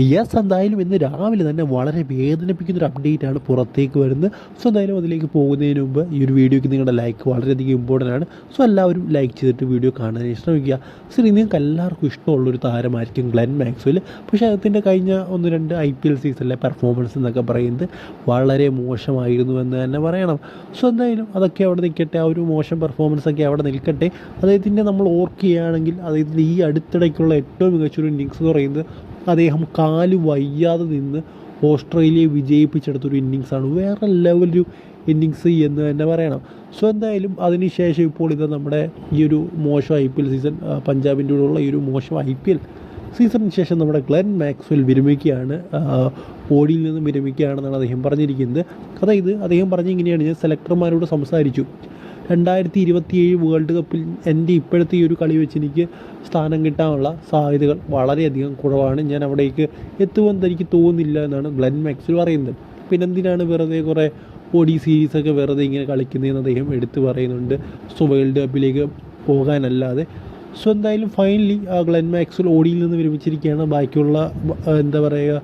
Yes എന്തായാലും ഇന്ന് രാവിലെ തന്നെ വളരെ വേദനിപ്പിക്കുന്ന ഒരു അപ്ഡേറ്റ് ആണ് പുറത്തേക്ക് വരുന്നത്. സോ എന്തായാലും അതിലേക്ക് പോകുന്നതിന് മുമ്പ് ഈ ഒരു വീഡിയോയ്ക്ക് നിങ്ങളുടെ ലൈക്ക് വളരെയധികം ഇമ്പോർട്ടന്റ് ആണ്. സോ എല്ലാവരും ലൈക്ക് ചെയ്തിട്ട് വീഡിയോ കാണാൻ ശ്രമിക്കുക. ശരി നിങ്ങൾക്ക് എല്ലാവർക്കും ഇഷ്ടമുള്ളൊരു താരമായിരിക്കും ഗ്ലെൻ മാക്സ്വെൽ പക്ഷേ അതിന്റെ കഴിഞ്ഞ ഒന്ന് രണ്ട് ഐ പി എൽ സീസണിലെ പെർഫോമൻസ് എന്നൊക്കെ പറയുന്നത് വളരെ മോശമായിരുന്നു എന്ന് തന്നെ പറയണം. സോ എന്തായാലും അതൊക്കെ അവിടെ നിൽക്കട്ടെ. ആ ഒരു മോശം പെർഫോമൻസ് ഒക്കെ അവിടെ നിൽക്കട്ടെ. അദ്ദേഹത്തിന്റെ നമ്മൾ ഓർക്കുകയാണെങ്കിൽ അദ്ദേഹത്തിന്റെ ഈ അടുത്തിടയ്ക്കുള്ള ഏറ്റവും മികച്ചൊരു ഇന്നിങ്സ് എന്ന് പറയുന്നത് അദ്ദേഹം കാൽ വയ്യാതെ നിന്ന് ഓസ്ട്രേലിയയെ വിജയിപ്പിച്ചെടുത്തൊരു ഇന്നിങ്സാണ്. വേറെ ലെവലൊരു ഇന്നിങ്സ് എന്ന് തന്നെ പറയണം. സോ എന്തായാലും അതിനുശേഷം ഇപ്പോൾ ഇത് നമ്മുടെ ഈ ഒരു മോശം ഐ പി എൽ സീസൺ പഞ്ചാബിന്റെ കൂടെയുള്ള ഈ ഒരു മോശം ഐ പി എൽ സീസണിന് ശേഷം നമ്മുടെ ഗ്ലെൻ മാക്സ്വെൽ വിരമിക്കുകയാണ്. ഓടിയിൽ നിന്ന് വിരമിക്കുകയാണെന്നാണ് അദ്ദേഹം പറഞ്ഞിരിക്കുന്നത്. അതായത് അദ്ദേഹം പറഞ്ഞിങ്ങനെയാണ് ഞാൻ സെലക്ടർമാരോട് സംസാരിച്ചു. രണ്ടായിരത്തി ഇരുപത്തിയേഴ് വേൾഡ് കപ്പിൽ എന്റെ ഇപ്പോഴത്തെ ഈ ഒരു കളി വെച്ച് എനിക്ക് സ്ഥാനം കിട്ടാനുള്ള സാധ്യതകൾ വളരെയധികം കുറവാണ്. ഞാൻ അവിടേക്ക് എത്തുമെന്ന് എനിക്ക് തോന്നുന്നില്ല എന്നാണ് ഗ്ലെൻ മാക്സിൽ പറയുന്നത്. പിന്നെ എന്തിനാണ് വെറുതെ കുറേ ഓഡി സീരീസൊക്കെ വെറുതെ ഇങ്ങനെ കളിക്കുന്നതെന്ന് അദ്ദേഹം എടുത്തു പറയുന്നുണ്ട്. സോ വേൾഡ് കപ്പിലേക്ക് പോകാനല്ലാതെ. സോ എന്തായാലും ഫൈനലി ആ ഗ്ലെൻ മാക്സ്വൽ ഓടിയിൽ നിന്ന് വിരമിച്ചിരിക്കുകയാണ്. ബാക്കിയുള്ള എന്താ പറയുക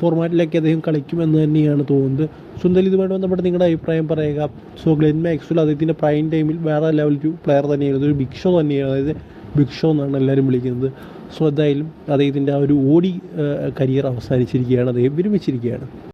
ഫോർമാറ്റിലൊക്കെ അദ്ദേഹം കളിക്കുമെന്ന് തന്നെയാണ് തോന്നുന്നത്. സുന്ദർ ഇതുമായിട്ട് ബന്ധപ്പെട്ട് നിങ്ങളുടെ അഭിപ്രായം പറയുക. സോ ഗ്ലെൻ മാക്സ്വൽ അദ്ദേഹത്തിന്റെ പ്രൈം ടൈമിൽ വേറെ ലെവൽ പ്ലെയർ തന്നെയായിരുന്നു. ഒരു ബിഗ് ഷോ തന്നെയാണ്. അതായത് ബിഗ് ഷോ എന്നാണ് എല്ലാവരും വിളിക്കുന്നത്. സോ എന്തായാലും അദ്ദേഹത്തിന്റെ ആ ഒരു ഓടി കരിയർ അവസാനിച്ചിരിക്കുകയാണ്. അദ്ദേഹം വിരമിച്ചിരിക്കുകയാണ്.